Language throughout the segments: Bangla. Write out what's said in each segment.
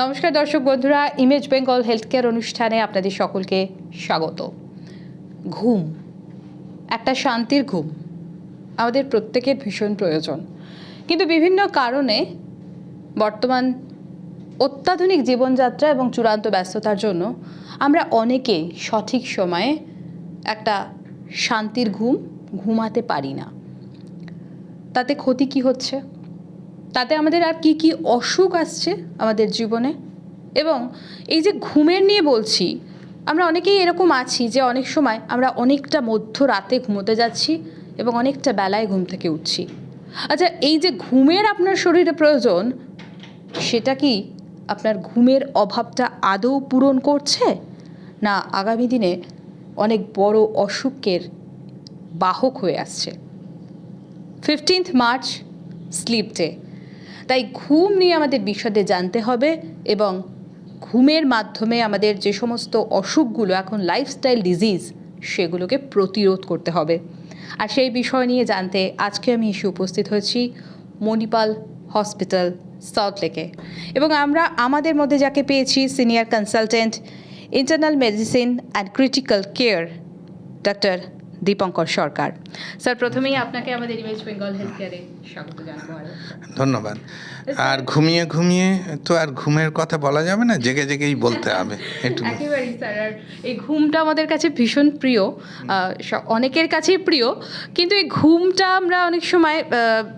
নমস্কার দর্শক বন্ধুরা ইমেজ বেঙ্গল হেলথ কেয়ার অনুষ্ঠানে আপনাদের সকলকে স্বাগত। ঘুম, একটা শান্তির ঘুম, আমাদের প্রত্যেকের ভীষণ প্রয়োজন। কিন্তু বিভিন্ন কারণে বর্তমান অত্যাধুনিক জীবনযাত্রা এবং চূড়ান্ত ব্যস্ততার জন্য আমরা অনেকেই সঠিক সময়ে একটা শান্তির ঘুম ঘুমাতে পারি না। তাতে ক্ষতি কি হচ্ছে? তাতে আমাদের আর কি কি অসুখ আসছে আমাদের জীবনে? এবং এই যে ঘুমের নিয়ে বলছি, আমরা অনেকেই এরকম আছি যে অনেক সময় আমরা অনেকটা মধ্য রাতে ঘুমোতে যাচ্ছি এবং অনেকটা বেলায় ঘুম থেকে উঠছি। আচ্ছা এই যে ঘুমের আপনার শরীরে প্রয়োজন, সেটা কি আপনার ঘুমের অভাবটা আদৌ পূরণ করছে? না আগামী দিনে অনেক বড় অসুখের বাহক হয়ে আসছে। ফিফটিন্থ মার্চ স্লিপ ডে তাই ঘুম নিয়ে আমাদের বিশদে জানতে হবে এবং ঘুমের মাধ্যমে আমাদের যে সমস্ত অসুখগুলো, এখন লাইফস্টাইল ডিজিজ সেগুলোকে প্রতিরোধ করতে হবে। আর সেই বিষয় নিয়ে জানতে আজকে আমি এসে উপস্থিত হয়েছি মণিপাল হসপিটাল সল্টলেকে এবং আমরা আমাদের মধ্যে যাকে পেয়েছি senior consultant internal medicine and critical care doctor Dipankar Sarkar. Sir প্রথমেই আপনাকে আমাদের ইমেজ বেঙ্গল হেলথ কেয়ারে স্বাগত জানাব ধন্যবাদ। আর ঘুমিয়ে ঘুমিয়ে তো আর ঘুমের কথা বলা যাবে না জেগে জেগেই বলতে হবে। একেবারেই স্যার। আর এই ঘুমটা আমাদের কাছে ভীষণ প্রিয় অনেকের কাছেই প্রিয় কিন্তু এই ঘুমটা আমরা অনেক সময়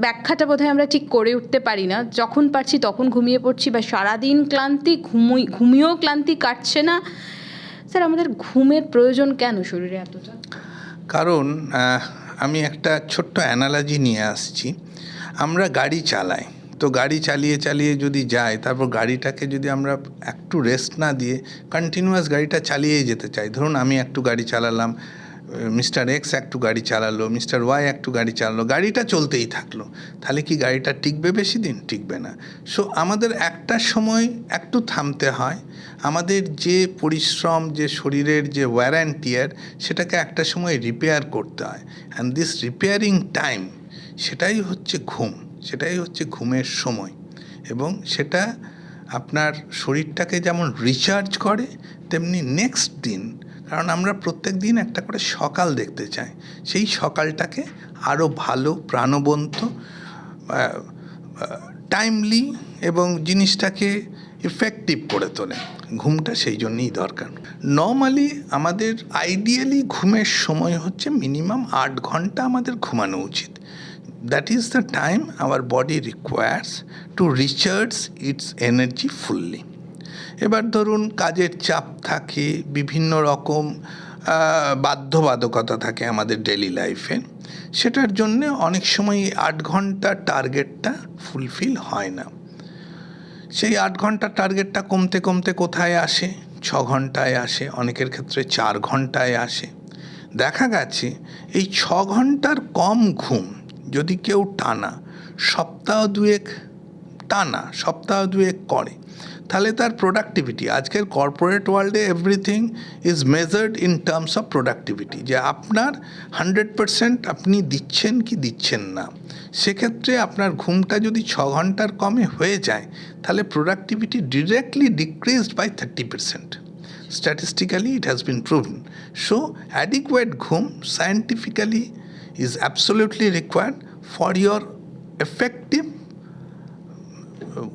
ব্যাখ্যাটা বোধহয় আমরা ঠিক করে উঠতে পারি না। যখন পারছি তখন ঘুমিয়ে পড়ছি বা সারাদিন ক্লান্তি ঘুমুই ঘুমিয়েও ক্লান্তি কাটছে না। স্যার আমাদের ঘুমের প্রয়োজন কেন শরীরে এতটা? কারণ আমি একটা ছোট্ট অ্যানালজি নিয়ে আসছি। আমরা গাড়ি চালাই, তো গাড়ি চালিয়ে চালিয়ে যদি যাই, তারপর গাড়িটাকে যদি আমরা একটু রেস্ট না দিয়ে কন্টিনিউয়াস গাড়িটা চালিয়েই যেতে চাই। ধরুন আমি একটু গাড়ি চালালাম মিস্টার এক্স একটু গাড়ি চালালো, মিস্টার ওয়াই একটু গাড়ি চালালো, গাড়িটা চলতেই থাকল। তাহলে কি গাড়িটা টিকবে বেশি দিন? টিকবে না। সো আমাদের একটা সময় একটু থামতে হয়। আমাদের যে পরিশ্রম, যে শরীরের যে ওয়্যার অ্যান্ড টিয়ার সেটাকে একটা সময় রিপেয়ার করতে হয়। অ্যান্ড দিস রিপেয়ারিং টাইম সেটাই হচ্ছে ঘুম, সেটাই হচ্ছে ঘুমের সময়। এবং সেটা আপনার শরীরটাকে যেমন রিচার্জ করে, তেমনি নেক্সট দিন কারণ আমরা প্রত্যেক দিন একটা করে সকাল দেখতে চাই। সেই সকালটাকে আরও ভালো, প্রাণবন্ত টাইমলি এবং জিনিসটাকে ইফেক্টিভ করে তোলে। ঘুমটা সেই জন্যই দরকার। নর্মালি আমাদের আইডিয়ালি ঘুমের সময় হচ্ছে মিনিমাম আট ঘণ্টা আমাদের ঘুমানো উচিত। That is the time our body requires to recharge its energy fully এবার ধরুন কাজের চাপ থাকে, বিভিন্ন রকম বাধ্যবাধকতা থাকে আমাদের ডেলি লাইফে সেটার জন্যে অনেক সময় আট ঘণ্টার টার্গেটটা ফুলফিল হয় না। সেই আট ঘণ্টার টার্গেটটা কমতে কমতে কোথায় আসে? ছ ঘন্টায় আসে, অনেকের ক্ষেত্রে চার ঘন্টায় আসে। দেখা গেছে, এই ছ ঘণ্টার কম ঘুম যদি কেউ টানা, সপ্তাহ দুয়েক টানা, সপ্তাহ দুয়েক করে তাহলে তার প্রোডাক্টিভিটি আজকের কর্পোরেট ওয়ার্ল্ডে everything is measured in terms of productivity যে আপনার হান্ড্রেড পারসেন্ট আপনি দিচ্ছেন কি দিচ্ছেন না। সেক্ষেত্রে আপনার ঘুমটা যদি ছ ঘণ্টার কমে হয়ে যায়, তাহলে productivity directly decreased by thirty percent statistically, it has been proven so, adequate ঘুম scientifically is absolutely required for your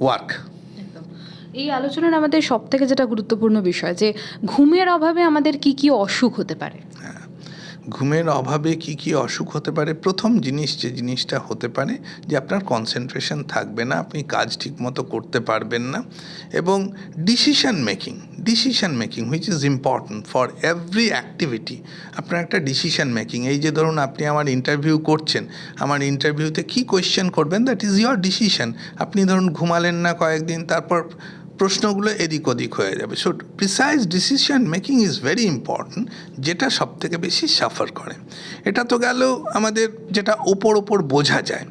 work একদম। এই আলোচনার আমাদের সব থেকে যেটা গুরুত্বপূর্ণ বিষয় যে ঘুমের অভাবে আমাদের কি কি অসুখ হতে পারে? ঘুমের অভাবে কি কি অসুখ হতে পারে? প্রথম জিনিস যে জিনিসটা হতে পারে যে আপনার কনসেন্ট্রেশন থাকবে না, আপনি কাজ ঠিকমতো করতে পারবেন না এবং decision making decision making which is important for every activity আপনার একটা ডিসিশন মেকিং এই যে ধরুন আপনি আমার ইন্টারভিউ করছেন, আমার ইন্টারভিউতে কী কোয়েশ্চেন করবেন? দ্যাট ইজ ইয়োর ডিসিশন আপনি ধরুন ঘুমালেন না কয়েকদিন, তারপর প্রশ্নগুলো এদিক ওদিক হয়ে যাবে। So precise decision making is very important যেটা সব থেকে বেশি সাফার করে। এটা তো গেল আমাদের যেটা ওপর ওপর বোঝা যায়।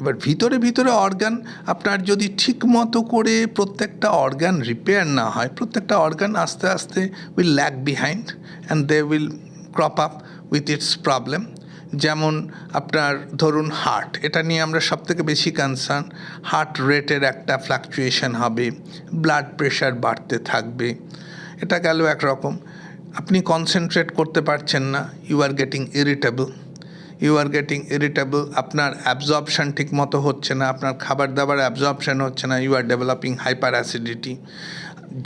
এবার ভিতরে ভিতরে অর্গান আপনার যদি ঠিক মতো করে প্রত্যেকটা অর্গান রিপেয়ার না হয়, প্রত্যেকটা অর্গান আস্তে আস্তে will lack behind and they will crop up with its problem যেমন আপনার ধরুন হার্ট এটা নিয়ে আমরা সব থেকে বেশি কনসার্ন হার্ট রেটের একটা ফ্লাকচুয়েশন হবে ব্লাড প্রেশার বাড়তে থাকবে, এটা গেল একরকম। আপনি কনসেন্ট্রেট করতে পারছেন না you are getting irritable you are getting irritable আপনার অ্যাবজর্পশন ঠিক মতো হচ্ছে না, আপনার খাবার দাবার অ্যাবজর্পশন হচ্ছে না you are developing hyper acidity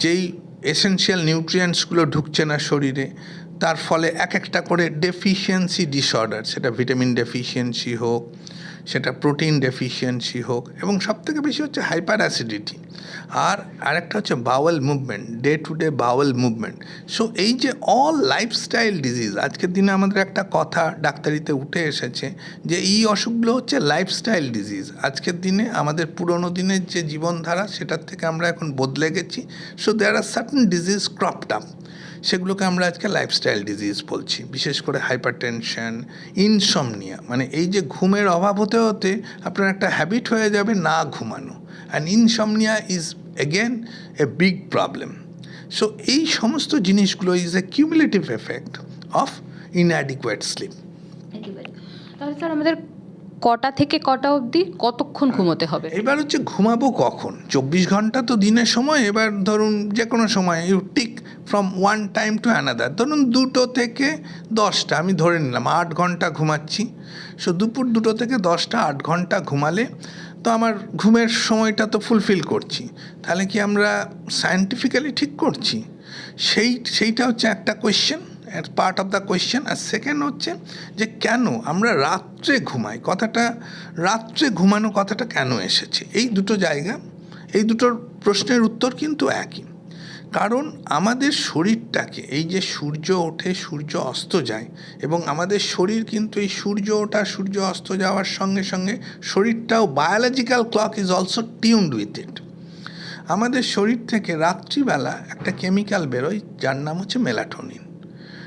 যেই এসেনশিয়াল নিউট্রিয়েন্টসগুলো ঢুকছে না শরীরে তার ফলে এক একটা করে ডেফিসিয়েন্সি ডিসঅর্ডার সেটা ভিটামিন ডেফিসিয়েন্সি হোক, সেটা প্রোটিন ডেফিসিয়েন্সি হোক, এবং সবথেকে বেশি হচ্ছে হাইপার অ্যাসিডিটি আর আরেকটা হচ্ছে bowel movement day to day bowel movement so এই যে অল লাইফস্টাইল ডিজিজ আজকের দিনে আমাদের একটা কথা ডাক্তারিতে উঠে এসেছে যে এই অসুখগুলো হচ্ছে লাইফস্টাইল ডিজিজ আজকের দিনে আমাদের পুরনো দিনের যে জীবনধারা, সেটার থেকে আমরা এখন বদলে গেছি। So there are certain disease cropped up সেগুলোকে আমরা আজকে লাইফস্টাইল ডিজিজ বলছি, বিশেষ করে হাইপার টেনশন ইনসমনিয়া মানে এই যে ঘুমের অভাব হতে হতে আপনার একটা হ্যাবিট হয়ে যাবে না ঘুমানো। And insomnia is again a big problem so এই সমস্ত জিনিসগুলো is a cumulative effect of inadequate sleep তাহলে স্যার, আমাদের কটা থেকে কটা অবধি? কতক্ষণ ঘুমোতে হবে? এবার হচ্ছে ঘুমাবো কখন? চব্বিশ ঘণ্টা তো দিনের সময়, এবার ধরুন যে কোনো সময় you tick from one time to another ধরুন দুটো থেকে দশটা, আমি ধরে নিলাম, আট ঘণ্টা ঘুমাচ্ছি। সো দুপুর দুটো থেকে দশটা, আট ঘণ্টা ঘুমালে তো আমার ঘুমের সময়টা তো ফুলফিল করছি। তাহলে কি আমরা সায়েন্টিফিক্যালি ঠিক করছি? সেই, সেইটা হচ্ছে একটা question part of the question R second হচ্ছে যে কেন আমরা রাত্রে ঘুমাই? কথাটা রাত্রে ঘুমানো কথাটা কেন এসেছে? এই দুটো জায়গা, এই দুটোর প্রশ্নের উত্তর কিন্তু একই। কারণ আমাদের শরীরটাকে, এই যে সূর্য ওঠে, সূর্য অস্ত যায়, এবং আমাদের শরীর কিন্তু এই সূর্য ওঠা, সূর্য অস্ত যাওয়ার সঙ্গে সঙ্গে শরীরটাও biological clock is also tuned with it আমাদের শরীর থেকে রাত্রিবেলা একটা কেমিক্যাল বেরোয়, যার নাম হচ্ছে মেলাটোনিন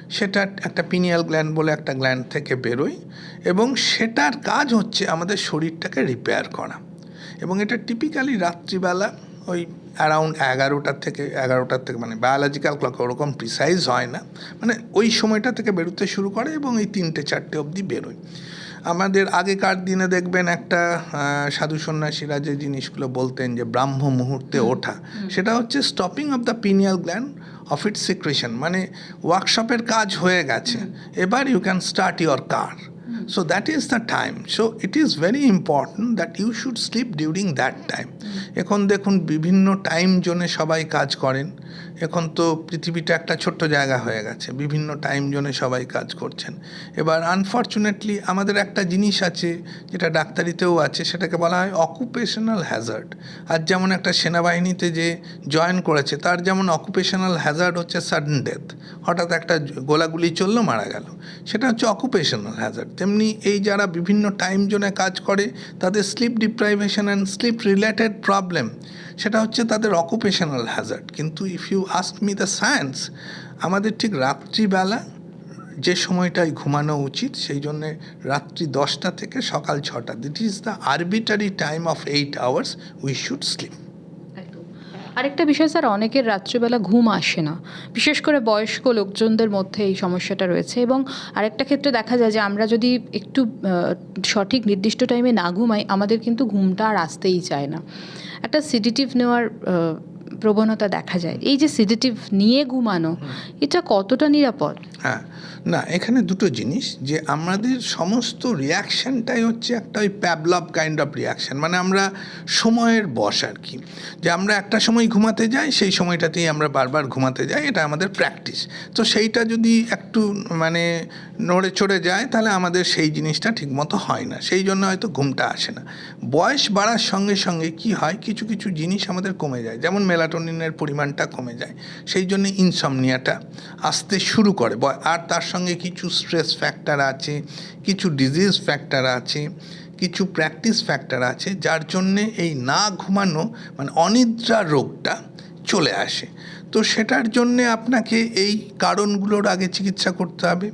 সেটা একটা পিনিয়াল গ্ল্যান্ড বলে একটা গ্ল্যান্ড থেকে বেরোয় এবং সেটার কাজ হচ্ছে আমাদের শরীরটাকে রিপেয়ার করা। এবং এটা টিপিক্যালি রাত্রিবেলা ওই অ্যারাউন্ড এগারোটার থেকে এগারোটার থেকে মানে বায়োলজিক্যাল ক্লক ওরকম প্রিসাইজ হয় না। মানে ওই সময়টা থেকে বেরোতে শুরু করে এবং এই তিনটে চারটে অবধি বেরোয়। আমাদের আগেকার দিনে দেখবেন একটা সাধু সন্ন্যাসীরা যে জিনিসগুলো বলতেন যে ব্রাহ্ম মুহূর্তে ওঠা সেটা হচ্ছে stopping of the pineal gland of it secretion মানে ওয়ার্কশপের কাজ হয়ে গেছে। এবার you can start your car so that is the time so it is very important that you should sleep during that time এখন দেখুন বিভিন্ন টাইম জোনে সবাই কাজ করেন। এখন তো পৃথিবীটা একটা ছোট্ট জায়গা হয়ে গেছে। বিভিন্ন টাইম জোনে সবাই কাজ করছেন। এবার আনফর্চুনেটলি আমাদের একটা জিনিস আছে, যেটা ডাক্তারিতেও আছে, সেটাকে বলা হয় অকুপেশনাল হ্যাজার্ড আর যেমন একটা সেনাবাহিনীতে যে জয়েন করেছে, তার যেমন অকুপেশনাল হ্যাজার্ড হচ্ছে সাডেন ডেথ হঠাৎ একটা গোলাগুলি চলল, মারা গেল। সেটা হচ্ছে অকুপেশনাল হ্যাজার্ড তেমনি এই যারা বিভিন্ন টাইম জোনে কাজ করে, তাদের sleep deprivation and sleep related problem সেটা হচ্ছে তাদের অকুপেশনাল হ্যাজার্ড কিন্তু if you ask me the science আমাদের ঠিক রাত্রিবেলা যে সময়টায় ঘুমানো উচিত, সেই জন্যে রাত্রি দশটা থেকে সকাল ছটা that is the arbitrary time of eight hours we should sleep আরেকটা বিষয়, স্যার, অনেকের রাত্রিবেলা ঘুম আসে না। বিশেষ করে বয়স্ক লোকজনদের মধ্যে এই সমস্যাটা রয়েছে এবং আরেকটা ক্ষেত্রে দেখা যায় যে আমরা যদি একটু সঠিক নির্দিষ্ট টাইমে না ঘুমাই, আমাদের কিন্তু ঘুমটা আর আসতেই চায় না। একটা সিডিটিভ নেওয়ার প্রবণতা দেখা যায়। এই যে সিডিটিভ নিয়ে ঘুমানো এটা কতটা নিরাপদ? হ্যাঁ না এখানে দুটো জিনিস যে আমাদের সমস্ত রিয়াকশানটাই হচ্ছে একটা ওই প্যাবলভ কাইন্ড অফ রিয়াকশান মানে আমরা সময়ের বস আর কি যে আমরা একটা সময় ঘুমাতে যাই সেই সময়টাতেই আমরা বারবার ঘুমাতে যাই এটা আমাদের প্র্যাকটিস তো সেইটা যদি একটু মানে নড়ে চড়ে যায় তাহলে আমাদের সেই জিনিসটা ঠিকমতো হয় না। সেই জন্য হয়তো ঘুমটা আসে না। বয়স বাড়ার সঙ্গে সঙ্গে কি হয় কিছু কিছু জিনিস আমাদের কমে যায়। যেমন মেলাটোনিনের পরিমাণটা কমে যায়। সেই জন্য ইনসমনিয়াটা আসতে শুরু করে। আর তার সঙ্গে কিছু স্ট্রেস ফ্যাক্টর আছে, কিছু ডিজিজ ফ্যাক্টর আছে, কিছু প্র্যাকটিস ফ্যাক্টর আছে, যার জন্যে এই না ঘুমানো মানে অনিদ্রা রোগটা চলে আসে। তো সেটার জন্যে আপনাকে এই কারণগুলোর আগে চিকিৎসা করতে হবে।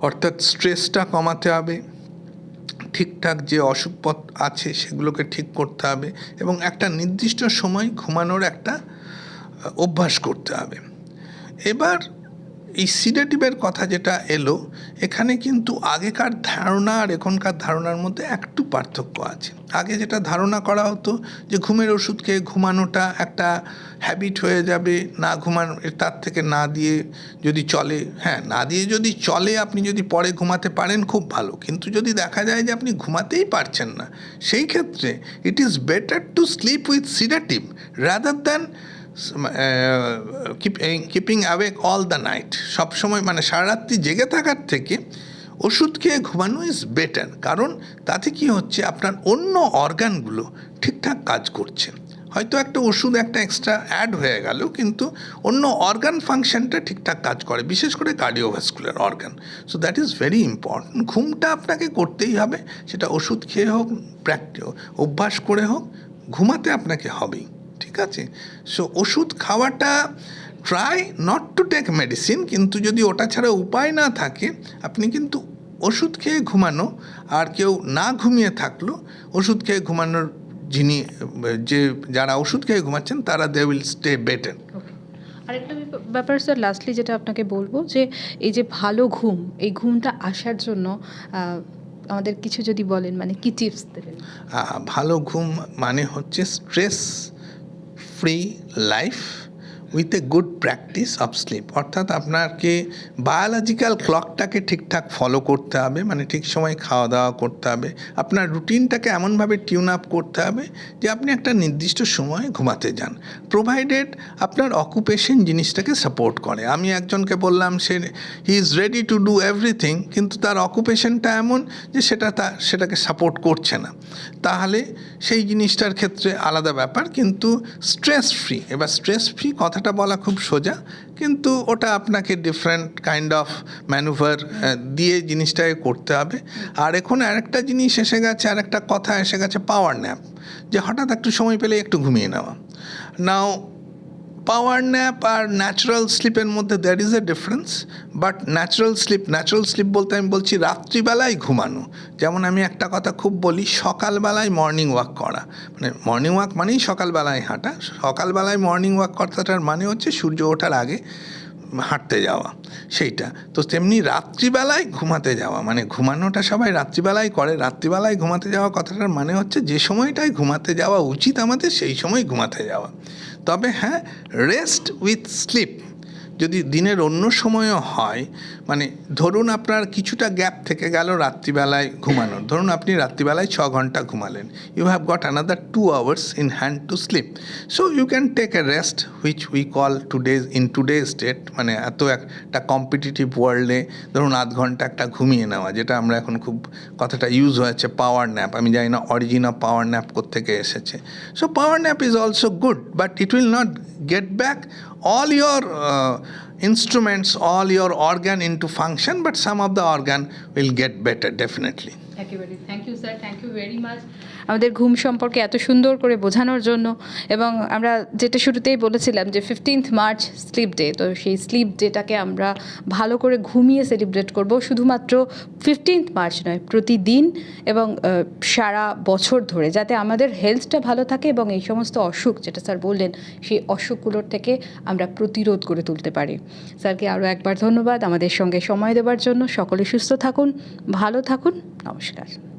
অর্থাৎ স্ট্রেসটা কমাতে হবে। ঠিকঠাক যে অসুখ পথ আছে সেগুলোকে ঠিক করতে হবে এবং একটা নির্দিষ্ট সময় ঘুমানোর একটা অভ্যাস করতে হবে। এবার এই সিডেটিভের কথা যেটা এলো, এখানে কিন্তু আগেকার ধারণা আর এখনকার ধারণার মধ্যে একটু পার্থক্য আছে। আগে যেটা ধারণা করা হতো যে ঘুমের ওষুধ খেয়ে ঘুমানোটা একটা হ্যাবিট হয়ে যাবে, না ঘুমানো, তার থেকে না দিয়ে যদি চলে হ্যাঁ না দিয়ে যদি চলে আপনি যদি পরে ঘুমাতে পারেন খুব ভালো। কিন্তু যদি দেখা যায় যে আপনি ঘুমাতেই পারছেন না, সেই ক্ষেত্রে it is better to sleep with sedative rather than keeping awake all the night সবসময় মানে সারারাত্রি জেগে থাকার থেকে ওষুধ খেয়ে ঘুমানো ইজ বেটার কারণ তাতে কি হচ্ছে? আপনার অন্য অর্গানগুলো ঠিকঠাক কাজ করছে। হয়তো একটা ওষুধ, একটা এক্সট্রা অ্যাড হয়ে গেল, কিন্তু অন্য অর্গান ফাংশনটা ঠিকঠাক কাজ করে, বিশেষ করে cardiovascular organ so that is very important ঘুমটা আপনাকে করতেই হবে। সেটা ওষুধ খেয়ে হোক প্র্যাকটি অভ্যাস করে হোক, ঘুমাতে আপনাকে হবেই। ঠিক আছে? সো ওষুধ খাওয়াটা try not to take medicine কিন্তু যদি ওটা ছাড়া উপায় না থাকে আপনি কিন্তু ওষুধ খেয়ে ঘুমানো আর কেউ না ঘুমিয়ে থাকল ওষুধ খেয়ে ঘুমানোর যিনি যে যারা ওষুধ খেয়ে ঘুমাচ্ছেন তারা দে উইল স্টে বেটার আরেকটা ব্যাপার- ব্যাপার স্যার লাস্টলি যেটা আপনাকে বলব যে এই যে ভালো ঘুম এই ঘুমটা আসার জন্য আমাদের কিছু যদি বলেন মানে কি টিপস দেবেন? ভালো ঘুম মানে হচ্ছে stress free life with a good practice of sleep অর্থাৎ আপনাকে বায়োলজিক্যাল ক্লকটাকে ঠিকঠাক ফলো করতে হবে মানে ঠিক সময় খাওয়া দাওয়া করতে হবে। আপনার রুটিনটাকে এমনভাবে টিউন আপ করতে হবে যে আপনি একটা নির্দিষ্ট সময়ে ঘুমাতে যান। প্রোভাইডেড আপনার অকুপেশন জিনিসটাকে সাপোর্ট করে। আমি একজনকে বললাম, সে he is ready to do everything কিন্তু তার অকুপেশনটা এমন যে সেটা তা, সেটাকে সাপোর্ট করছে না। তাহলে সেই জিনিসটার ক্ষেত্রে আলাদা ব্যাপার, কিন্তু স্ট্রেস ফ্রি এবার স্ট্রেস ফ্রি কথাটা বলা খুব সোজা, কিন্তু ওটা আপনাকে ডিফারেন্ট কাইন্ড অফ ম্যানুভার দিয়ে জিনিসটাকে করতে হবে। আর এখন আরেকটা জিনিস এসে গেছে, আরেকটা কথা এসে গেছে পাওয়ার ন্যাপ যে হঠাৎ একটু সময় পেলে একটু ঘুমিয়ে নেওয়া। নাও পাওয়ার ন্যাপ আর ন্যাচারাল স্লিপের মধ্যে there is a difference but natural sleep natural sleep বলতে আমি বলছি রাত্রিবেলায় ঘুমানো। যেমন আমি একটা কথা খুব বলি, সকালবেলায় মর্নিং ওয়াক করা। মানে মর্নিং ওয়াক মানেই সকালবেলায় হাঁটা। সকালবেলায় মর্নিং ওয়াক কথাটার মানে হচ্ছে সূর্য ওঠার আগে হাঁটতে যাওয়া। সেইটা। তো তেমনি রাত্রিবেলায় ঘুমাতে যাওয়া। মানে ঘুমানোটা সবাই রাত্রিবেলায় করে। রাত্রিবেলায় ঘুমাতে যাওয়া কথাটার মানে হচ্ছে যে সময়টায় ঘুমাতে যাওয়া উচিত আমাদের, সেই সময় ঘুমাতে যাওয়া। তবে হ্যাঁ রেস্ট উইথ স্লিপ যদি দিনের অন্য সময়ও হয় মানে ধরুন আপনার কিছুটা গ্যাপ থেকে গেল রাত্রিবেলায় ঘুমানোর। ধরুন আপনি রাত্রিবেলায় ছ ঘণ্টা ঘুমালেন। You have got another two hours in hand to sleep so you can take a rest which we call today in today state মানে এত একটা কম্পিটিটিভ ওয়ার্ল্ডে ধরুন আধ ঘণ্টা একটা ঘুমিয়ে নেওয়া, যেটা আমরা এখন খুব কথাটা ইউজ হয়েছে পাওয়ার ন্যাপ আমি জানি না অরিজিন অফ পাওয়ার ন্যাপ থেকে এসেছে। So power nap is also good but it will not get back all your uh, instruments, all your organ into function, but some of the organ will get better definitely. Thank you sir thank you very much আমাদের ঘুম সম্পর্কে এত সুন্দর করে বোঝানোর জন্য এবং আমরা যেটা শুরুতেই বলেছিলাম যে ফিফটিন্থ মার্চ স্লিপ ডে তো সেই স্লিপ ডেটাকে আমরা ভালো করে ঘুমিয়ে সেলিব্রেট করব। শুধুমাত্র ফিফটিন্থ মার্চ নয় প্রতিদিন এবং সারা বছর ধরে যাতে আমাদের হেলথটা ভালো থাকে এবং এই সমস্ত অসুখ যেটা স্যার বললেন সেই অসুখগুলোর থেকে আমরা প্রতিরোধ করে তুলতে পারি। স্যারকে আরও একবার ধন্যবাদ। আমাদের সঙ্গে সময় দেওয়ার জন্য সকলে সুস্থ থাকুন, ভালো থাকুন। নমস্কার।